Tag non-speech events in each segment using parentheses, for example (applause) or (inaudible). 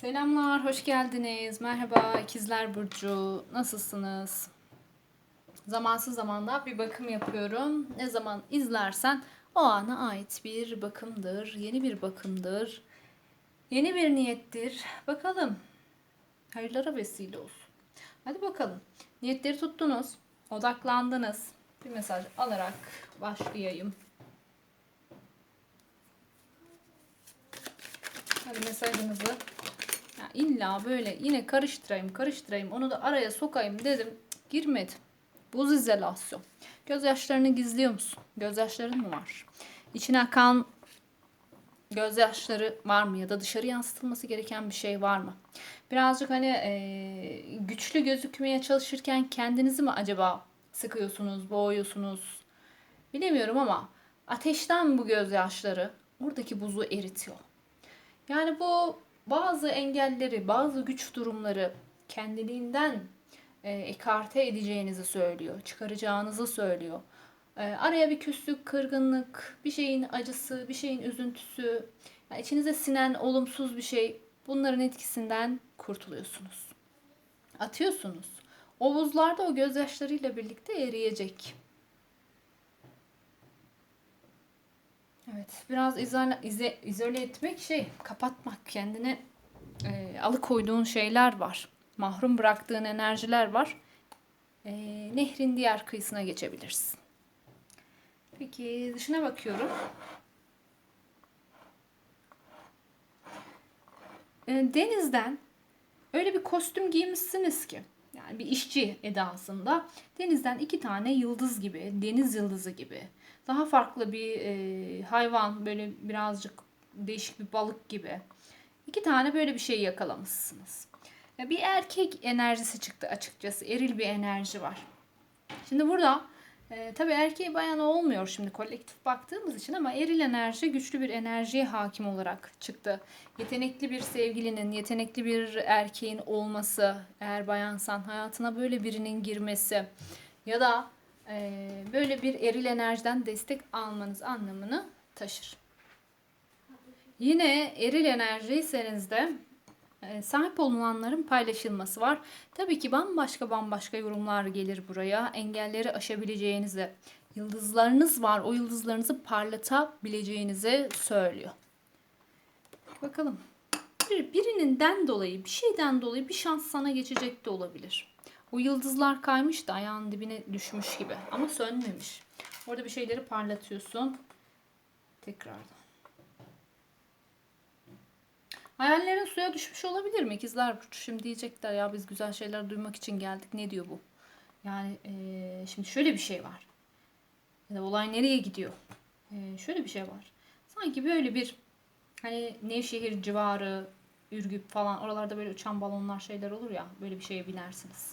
Selamlar, hoş geldiniz. Merhaba İkizler Burcu. Nasılsınız? Zamansız zamanda bir bakım yapıyorum. Ne zaman izlersen o ana ait bir bakımdır. Yeni bir bakımdır. Yeni bir niyettir. Bakalım. Hayırlara vesile olsun. Hadi bakalım. Niyetleri tuttunuz. Odaklandınız. Bir mesaj alarak başlayayım. Hadi mesajınızı illa böyle yine karıştırayım karıştırayım onu da araya sokayım dedim. Girmedi. Buz izolasyon. Gözyaşlarını gizliyor musun? Gözyaşların mı var? İçine akan gözyaşları var mı? Ya da dışarı yansıtılması gereken bir şey var mı? Birazcık hani eee, güçlü gözükmeye çalışırken kendinizi mi acaba sıkıyorsunuz, boğuyorsunuz? Bilemiyorum ama ateşten bu gözyaşları oradaki buzu eritiyor. Yani bu bazı engelleri, bazı güç durumları kendiliğinden e, ekarte edeceğinizi söylüyor, çıkaracağınızı söylüyor. E, araya bir küslük, kırgınlık, bir şeyin acısı, bir şeyin üzüntüsü, yani içinize sinen olumsuz bir şey, bunların etkisinden kurtuluyorsunuz. Atıyorsunuz. O buzlar da o gözyaşlarıyla birlikte eriyecek. Evet, biraz izole, ize- izole etmek şey, kapatmak, kendini e, alıkoyduğun şeyler var. Mahrum bıraktığın enerjiler var. E, nehrin diğer kıyısına geçebilirsin. Peki dışına bakıyorum. E, denizden öyle bir kostüm giymişsiniz ki yani bir işçi edasında denizden iki tane yıldız gibi, deniz yıldızı gibi daha farklı bir e, hayvan böyle birazcık değişik bir balık gibi iki tane böyle bir şey yakalamışsınız. Ya bir erkek enerjisi çıktı açıkçası. Eril bir enerji var. Şimdi burada e, tabii erkeği bayan olmuyor şimdi kolektif baktığımız için ama eril enerji güçlü bir enerjiye hakim olarak çıktı. Yetenekli bir sevgilinin, yetenekli bir erkeğin olması, eğer bayansan hayatına böyle birinin girmesi ya da e, böyle bir eril enerjiden destek almanız anlamını taşır. Yine eril enerjiyseniz de e, sahip olunanların paylaşılması var. Tabii ki bambaşka bambaşka yorumlar gelir buraya. Engelleri aşabileceğinizi, yıldızlarınız var. O yıldızlarınızı parlatabileceğinizi söylüyor. Bakalım. Bir, birininden dolayı, bir şeyden dolayı bir şans sana geçecek de olabilir. O yıldızlar kaymış da ayağın dibine düşmüş gibi ama sönmemiş. Orada bir şeyleri parlatıyorsun. Tekrardan. Hayallerin suya düşmüş olabilir mi? İkizler Burcu şimdi diyecekler ya biz güzel şeyler duymak için geldik. Ne diyor bu? Yani eee, şimdi şöyle bir şey var. Ya da olay nereye gidiyor? Eee, şöyle bir şey var. Sanki böyle bir hani Nevşehir civarı, Ürgüp falan oralarda böyle uçan balonlar şeyler olur ya. Böyle bir şeye binersiniz.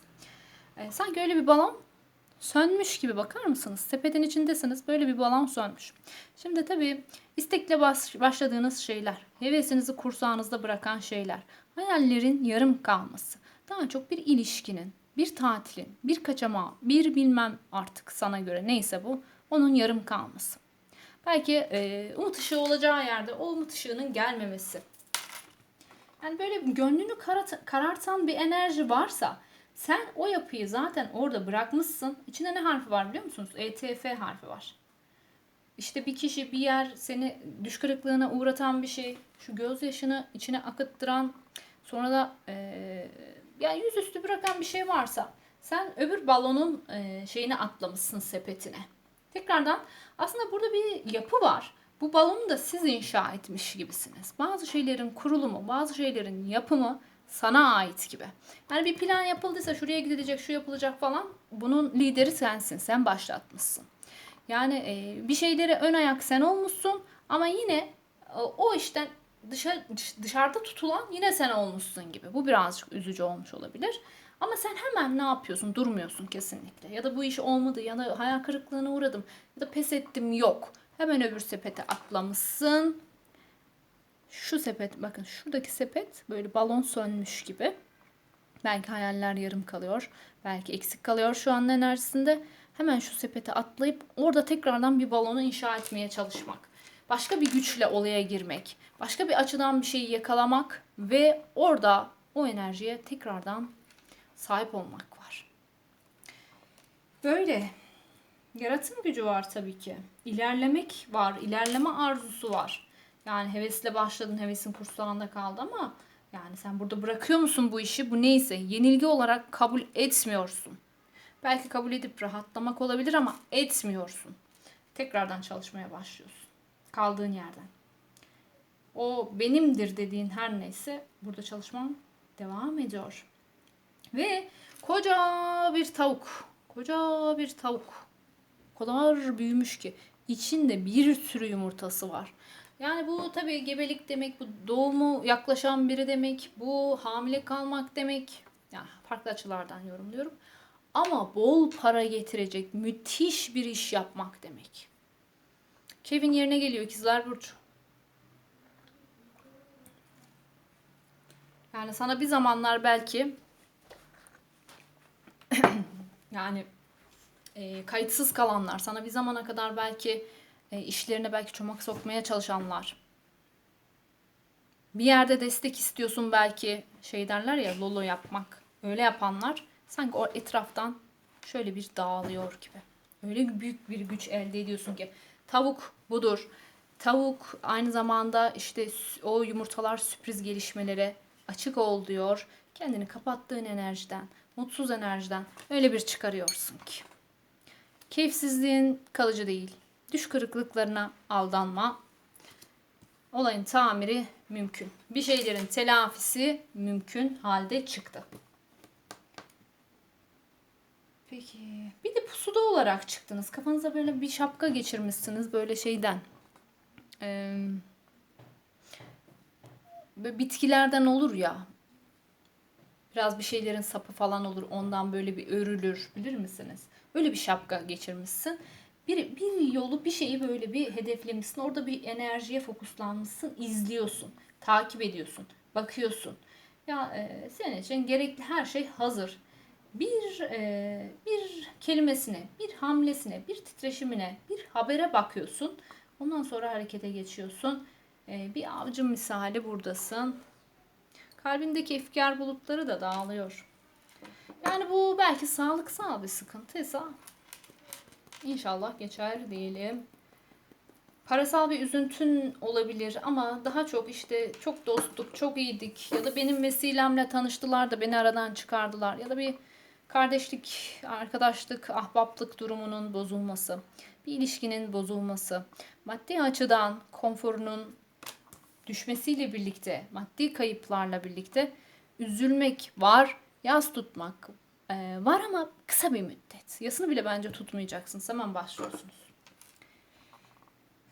Eee, sanki öyle bir balon sönmüş gibi bakar mısınız? Sepetin içindesiniz. Böyle bir balon sönmüş. Şimdi tabii istekle baş- başladığınız şeyler, hevesinizi kursağınızda bırakan şeyler, hayallerin yarım kalması, daha çok bir ilişkinin, bir tatilin, bir kaçamağı, bir bilmem artık sana göre neyse bu, onun yarım kalması. Belki e, umut ışığı olacağı yerde o umut ışığının gelmemesi. Yani böyle gönlünü karartan bir enerji varsa sen o yapıyı zaten orada bırakmışsın. İçinde ne harfi var biliyor musunuz? ETF harfi var. İşte bir kişi, bir yer seni düş kırıklığına uğratan bir şey, şu gözyaşını içine akıttıran, sonra da eee yani yüzüstü bırakan bir şey varsa sen öbür balonun eee, şeyine atlamışsın sepetine. Tekrardan aslında burada bir yapı var. Bu balonu da siz inşa etmiş gibisiniz. Bazı şeylerin kurulumu, bazı şeylerin yapımı sana ait gibi. Yani bir plan yapıldıysa şuraya gidilecek, şu yapılacak falan bunun lideri sensin. Sen başlatmışsın. Yani e, bir şeylere ön ayak sen olmuşsun ama yine e, o işten dışarı, dışarıda tutulan yine sen olmuşsun gibi. Bu birazcık üzücü olmuş olabilir. Ama sen hemen ne yapıyorsun? Durmuyorsun kesinlikle. Ya da bu iş olmadı ya da hayal kırıklığına uğradım ya da pes ettim yok. Hemen öbür sepete atlamışsın. Şu sepet bakın şuradaki sepet böyle balon sönmüş gibi. Belki hayaller yarım kalıyor. Belki eksik kalıyor şu an enerjisinde. Hemen şu sepete atlayıp orada tekrardan bir balonu inşa etmeye çalışmak. başka bir güçle olaya girmek, başka bir açıdan bir şeyi yakalamak ve orada o enerjiye tekrardan sahip olmak var. Böyle. Yaratım gücü var tabii ki. İlerlemek var, ilerleme arzusu var. Yani hevesle başladın, hevesin kursağında kaldı ama yani sen burada bırakıyor musun bu işi? Bu neyse yenilgi olarak kabul etmiyorsun. Belki kabul edip rahatlamak olabilir ama etmiyorsun. Tekrardan çalışmaya başlıyorsun. Kaldığın yerden. O benimdir dediğin her neyse burada çalışman devam ediyor. Ve koca bir tavuk. Koca bir tavuk. O kadar büyümüş ki içinde bir sürü yumurtası var. Yani bu tabii gebelik demek, bu doğumu yaklaşan biri demek, bu hamile kalmak demek. Yani farklı açılardan yorumluyorum. Ama bol para getirecek müthiş bir iş yapmak demek. Kevin yerine geliyor ikizler Burcu. Yani sana bir zamanlar belki (clears throat) yani e, kayıtsız kalanlar, sana bir zamana kadar belki işlerine belki çomak sokmaya çalışanlar. Bir yerde destek istiyorsun belki şey derler ya lolo yapmak. Öyle yapanlar sanki o etraftan şöyle bir dağılıyor gibi. Öyle büyük bir güç elde ediyorsun ki tavuk budur. Tavuk aynı zamanda işte o yumurtalar sürpriz gelişmelere açık ol diyor. Kendini kapattığın enerjiden, mutsuz enerjiden öyle bir çıkarıyorsun ki. Keyifsizliğin kalıcı değil. Düş kırıklıklarına aldanma. Olayın tamiri mümkün. Bir şeylerin telafisi mümkün halde çıktı. Peki. Bir de pusuda olarak çıktınız. Kafanıza böyle bir şapka geçirmişsiniz böyle şeyden. Ee, böyle bitkilerden olur ya. Biraz bir şeylerin sapı falan olur. Ondan böyle bir örülür. Bilir misiniz? Öyle bir şapka geçirmişsin. Bir, bir yolu bir şeyi böyle bir hedeflemişsin. Orada bir enerjiye fokuslanmışsın. izliyorsun. Takip ediyorsun. Bakıyorsun. Ya e, senin için gerekli her şey hazır. Bir e, bir kelimesine, bir hamlesine, bir titreşimine, bir habere bakıyorsun. Ondan sonra harekete geçiyorsun. E, bir avcı misali buradasın. Kalbindeki efkar bulutları da dağılıyor. Yani bu belki sağlıksal bir sıkıntıysa inşallah geçer diyelim. Parasal bir üzüntün olabilir ama daha çok işte çok dostluk, çok iyiydik ya da benim vesilemle tanıştılar da beni aradan çıkardılar ya da bir kardeşlik, arkadaşlık, ahbaplık durumunun bozulması, bir ilişkinin bozulması, maddi açıdan konforunun düşmesiyle birlikte, maddi kayıplarla birlikte üzülmek var, yas tutmak e, var ama kısa bir müddet. Yasını bile bence tutmayacaksınız. Hemen başlıyorsunuz.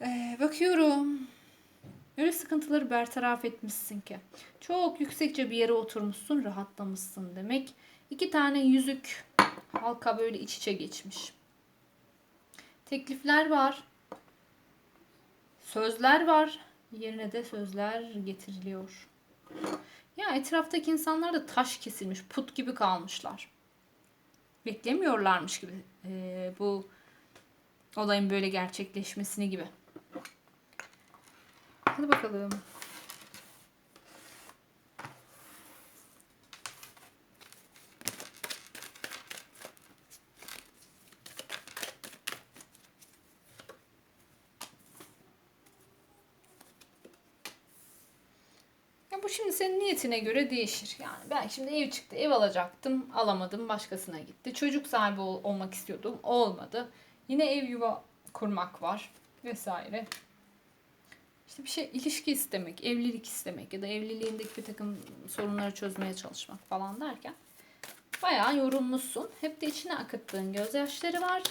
Ee, bakıyorum. Öyle sıkıntıları bertaraf etmişsin ki. Çok yüksekçe bir yere oturmuşsun, rahatlamışsın demek. İki tane yüzük halka böyle iç içe geçmiş. Teklifler var. Sözler var. Yerine de sözler getiriliyor. Ya etraftaki insanlar da taş kesilmiş, put gibi kalmışlar. Beklemiyorlarmış gibi e, bu olayın böyle gerçekleşmesini gibi. Hadi bakalım. Ya bu şimdi senin niyetine göre değişir. Yani ben şimdi ev çıktı, ev alacaktım, alamadım, başkasına gitti. Çocuk sahibi ol- olmak istiyordum, olmadı. Yine ev yuva kurmak var vesaire. İşte bir şey ilişki istemek, evlilik istemek ya da evliliğindeki bir takım sorunları çözmeye çalışmak falan derken bayağı yorulmuşsun. Hep de içine akıttığın gözyaşları var.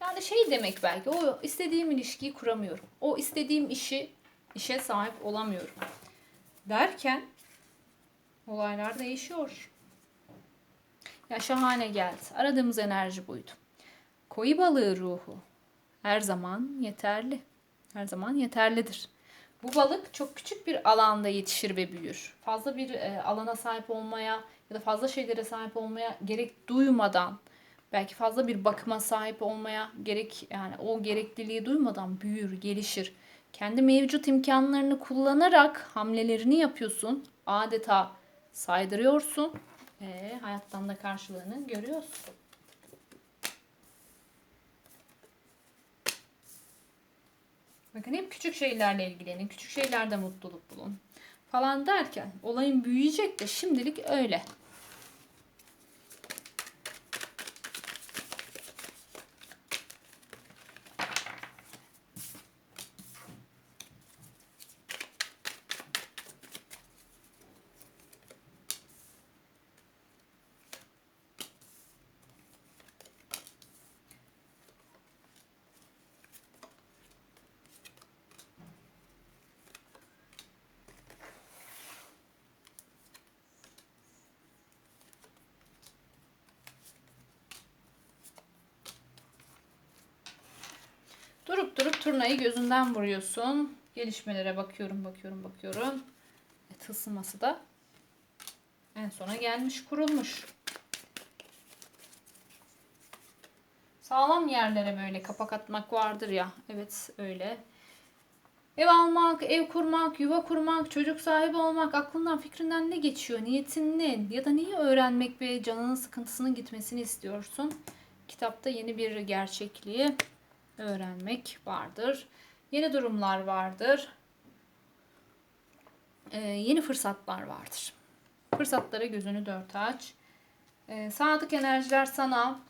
Yani şey demek belki o istediğim ilişkiyi kuramıyorum. O istediğim işi işe sahip olamıyorum. Derken olaylar değişiyor. Ya şahane geldi. Aradığımız enerji buydu. Koyu balığı ruhu her zaman yeterli. Her zaman yeterlidir. Bu balık çok küçük bir alanda yetişir ve büyür. Fazla bir e, alana sahip olmaya ya da fazla şeylere sahip olmaya gerek duymadan Belki fazla bir bakıma sahip olmaya gerek yani o gerekliliği duymadan büyür, gelişir. Kendi mevcut imkanlarını kullanarak hamlelerini yapıyorsun. Adeta saydırıyorsun. E, hayattan da karşılığını görüyorsun. Bakın hep küçük şeylerle ilgilenin, küçük şeylerde mutluluk bulun falan derken olayın büyüyecek de şimdilik öyle. Durup durup turnayı gözünden vuruyorsun. Gelişmelere bakıyorum, bakıyorum, bakıyorum. E, tılsıması da en sona gelmiş, kurulmuş. Sağlam yerlere böyle kapak atmak vardır ya. Evet öyle. Ev almak, ev kurmak, yuva kurmak, çocuk sahibi olmak aklından fikrinden ne geçiyor? Niyetin ne? Ya da neyi öğrenmek ve canının sıkıntısının gitmesini istiyorsun? Kitapta yeni bir gerçekliği öğrenmek vardır. Yeni durumlar vardır. Ee, yeni fırsatlar vardır. Fırsatlara gözünü dört aç. Ee, sadık enerjiler sana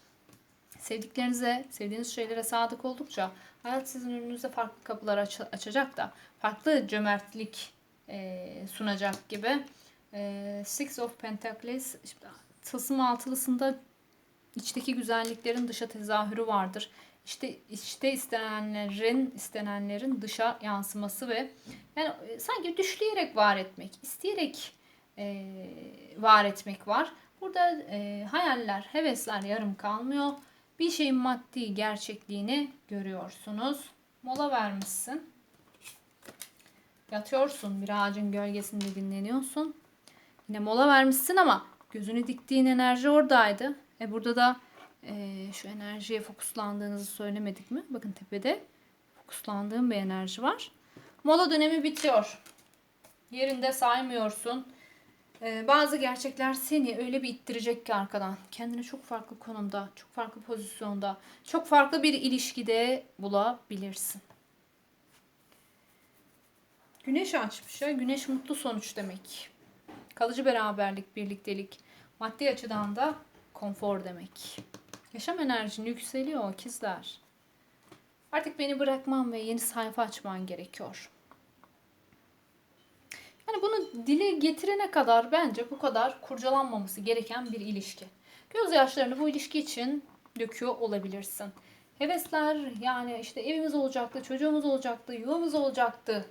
sevdiklerinize, sevdiğiniz şeylere sadık oldukça hayat sizin önünüze farklı kapılar aç- açacak da farklı cömertlik e, sunacak gibi. E, Six of Pentacles tılsım altılısında içteki güzelliklerin dışa tezahürü vardır. İşte işte istenenlerin istenenlerin dışa yansıması ve yani e, sanki düşleyerek var etmek, isteyerek e, var etmek var. Burada e, hayaller, hevesler yarım kalmıyor. Bir şeyin maddi gerçekliğini görüyorsunuz. Mola vermişsin. Yatıyorsun bir ağacın gölgesinde dinleniyorsun. Yine mola vermişsin ama gözünü diktiğin enerji oradaydı. E burada da e, şu enerjiye fokuslandığınızı söylemedik mi? Bakın tepede fokuslandığım bir enerji var. Mola dönemi bitiyor. Yerinde saymıyorsun. E, bazı gerçekler seni öyle bir ittirecek ki arkadan. Kendini çok farklı konumda, çok farklı pozisyonda, çok farklı bir ilişkide bulabilirsin. Güneş açmış ya. Güneş mutlu sonuç demek. Kalıcı beraberlik, birliktelik. Maddi açıdan da konfor demek. Yaşam enerjin yükseliyor ikizler. Artık beni bırakman ve yeni sayfa açman gerekiyor. Yani bunu dile getirene kadar bence bu kadar kurcalanmaması gereken bir ilişki. Gözyaşlarını bu ilişki için döküyor olabilirsin. Hevesler yani işte evimiz olacaktı, çocuğumuz olacaktı, yuvamız olacaktı.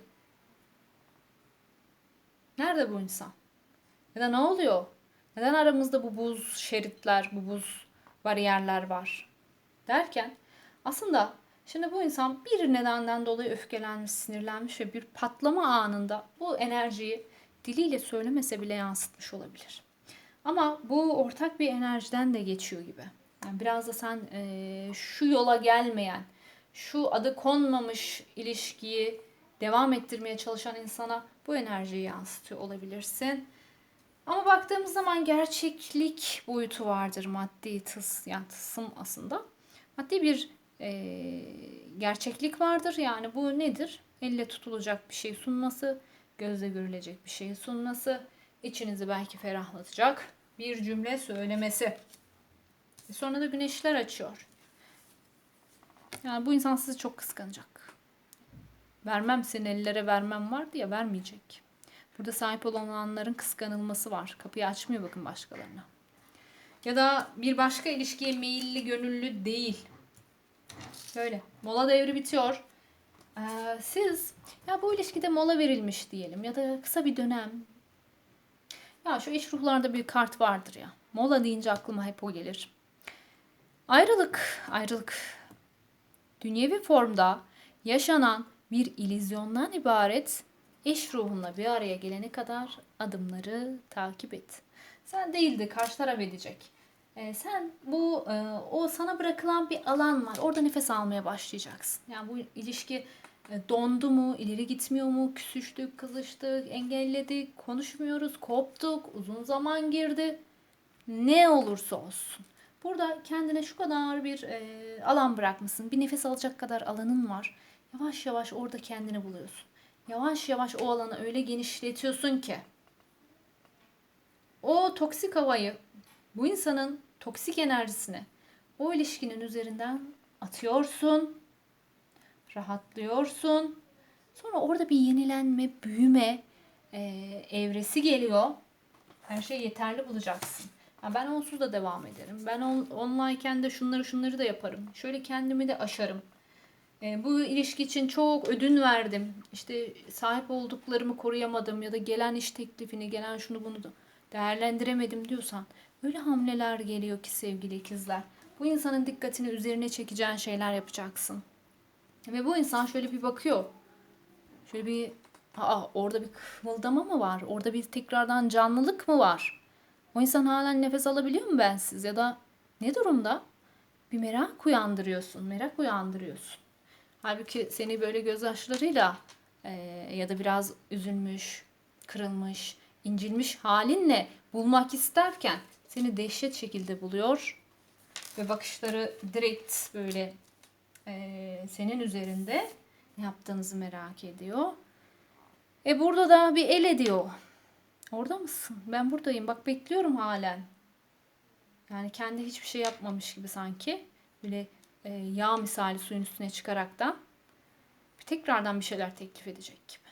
Nerede bu insan? Ya da ne oluyor? Neden aramızda bu buz şeritler, bu buz bariyerler var? Derken aslında şimdi bu insan bir nedenden dolayı öfkelenmiş, sinirlenmiş ve bir patlama anında bu enerjiyi diliyle söylemese bile yansıtmış olabilir. Ama bu ortak bir enerjiden de geçiyor gibi. Yani biraz da sen e, şu yola gelmeyen, şu adı konmamış ilişkiyi devam ettirmeye çalışan insana bu enerjiyi yansıtıyor olabilirsin. Ama baktığımız zaman gerçeklik boyutu vardır maddi tıs yani tısım aslında. Maddi bir e, gerçeklik vardır. Yani bu nedir? Elle tutulacak bir şey sunması, gözle görülecek bir şey sunması, içinizi belki ferahlatacak bir cümle söylemesi. E sonra da güneşler açıyor. Yani bu insan sizi çok kıskanacak. Vermem seni ellere vermem vardı ya vermeyecek. Burada sahip olanların kıskanılması var. Kapıyı açmıyor bakın başkalarına. Ya da bir başka ilişkiye meyilli, gönüllü değil. Böyle. Mola devri bitiyor. Ee, siz ya bu ilişkide mola verilmiş diyelim ya da kısa bir dönem. Ya şu iş ruhlarda bir kart vardır ya. Mola deyince aklıma hep o gelir. Ayrılık, ayrılık. Dünyevi formda yaşanan bir ilizyondan ibaret eş ruhunla bir araya gelene kadar adımları takip et. Sen değil de karşı taraf edecek. Ee, sen bu e, o sana bırakılan bir alan var. Orada nefes almaya başlayacaksın. Yani bu ilişki e, dondu mu, ileri gitmiyor mu, küsüştük, kızıştık, engelledik, konuşmuyoruz, koptuk, uzun zaman girdi. Ne olursa olsun. Burada kendine şu kadar bir e, alan bırakmışsın. Bir nefes alacak kadar alanın var. Yavaş yavaş orada kendini buluyorsun. Yavaş yavaş o alanı öyle genişletiyorsun ki o toksik havayı, bu insanın toksik enerjisini o ilişkinin üzerinden atıyorsun, rahatlıyorsun. Sonra orada bir yenilenme, büyüme e, evresi geliyor. Her şey yeterli bulacaksın. Ya ben onsuz da devam ederim. Ben on, onlineken de şunları şunları da yaparım. Şöyle kendimi de aşarım. E, bu ilişki için çok ödün verdim. İşte sahip olduklarımı koruyamadım ya da gelen iş teklifini, gelen şunu bunu da değerlendiremedim diyorsan öyle hamleler geliyor ki sevgili ikizler. Bu insanın dikkatini üzerine çekeceğin şeyler yapacaksın. Ve bu insan şöyle bir bakıyor. Şöyle bir aa orada bir kımıldama mı var? Orada bir tekrardan canlılık mı var? O insan halen nefes alabiliyor mu bensiz ya da ne durumda? Bir merak uyandırıyorsun, merak uyandırıyorsun. Halbuki seni böyle gözyaşlarıyla e, ya da biraz üzülmüş, kırılmış, incilmiş halinle bulmak isterken seni dehşet şekilde buluyor ve bakışları direkt böyle e, senin üzerinde yaptığınızı merak ediyor. E burada da bir el ediyor. Orada mısın? Ben buradayım. Bak bekliyorum halen. Yani kendi hiçbir şey yapmamış gibi sanki. Böyle e, yağ misali suyun üstüne çıkaraktan tekrardan bir şeyler teklif edecek gibi.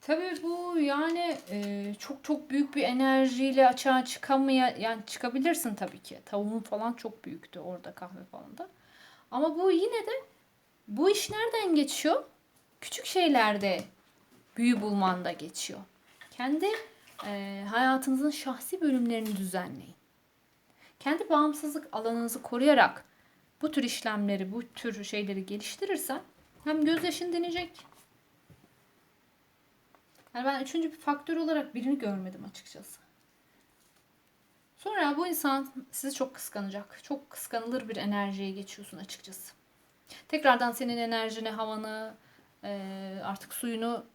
Tabii bu yani e, çok çok büyük bir enerjiyle açığa çıkamaya yani çıkabilirsin tabii ki. Tavuğun falan çok büyüktü orada kahve falan da. Ama bu yine de bu iş nereden geçiyor? Küçük şeylerde büyü bulmanda geçiyor. Kendi e, hayatınızın şahsi bölümlerini düzenleyin. Kendi bağımsızlık alanınızı koruyarak bu tür işlemleri, bu tür şeyleri geliştirirsen hem gözyaşın dinecek. Yani ben üçüncü bir faktör olarak birini görmedim açıkçası. Sonra bu insan sizi çok kıskanacak. Çok kıskanılır bir enerjiye geçiyorsun açıkçası. Tekrardan senin enerjini, havanı, artık suyunu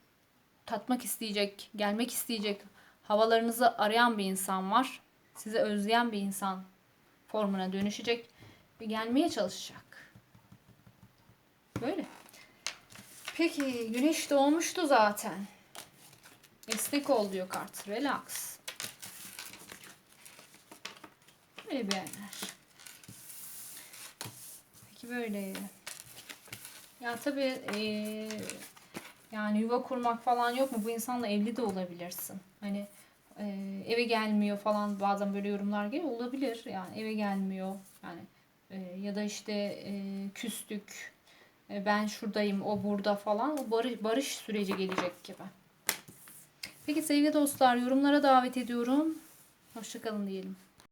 tatmak isteyecek, gelmek isteyecek, havalarınızı arayan bir insan var. Sizi özleyen bir insan formuna dönüşecek ve gelmeye çalışacak. Böyle. Peki güneş doğmuştu zaten. Esnek ol diyor kart. Relax. Böyle bir enerji. Peki böyle. Ya tabii ee, yani yuva kurmak falan yok mu? Bu insanla evli de olabilirsin. Hani e, eve gelmiyor falan bazen böyle yorumlar geliyor. Olabilir. Yani eve gelmiyor. Yani e, ya da işte e, küstük. Ben şuradayım, o burada falan. O barış, barış süreci gelecek gibi. Peki sevgili dostlar yorumlara davet ediyorum. Hoşçakalın diyelim.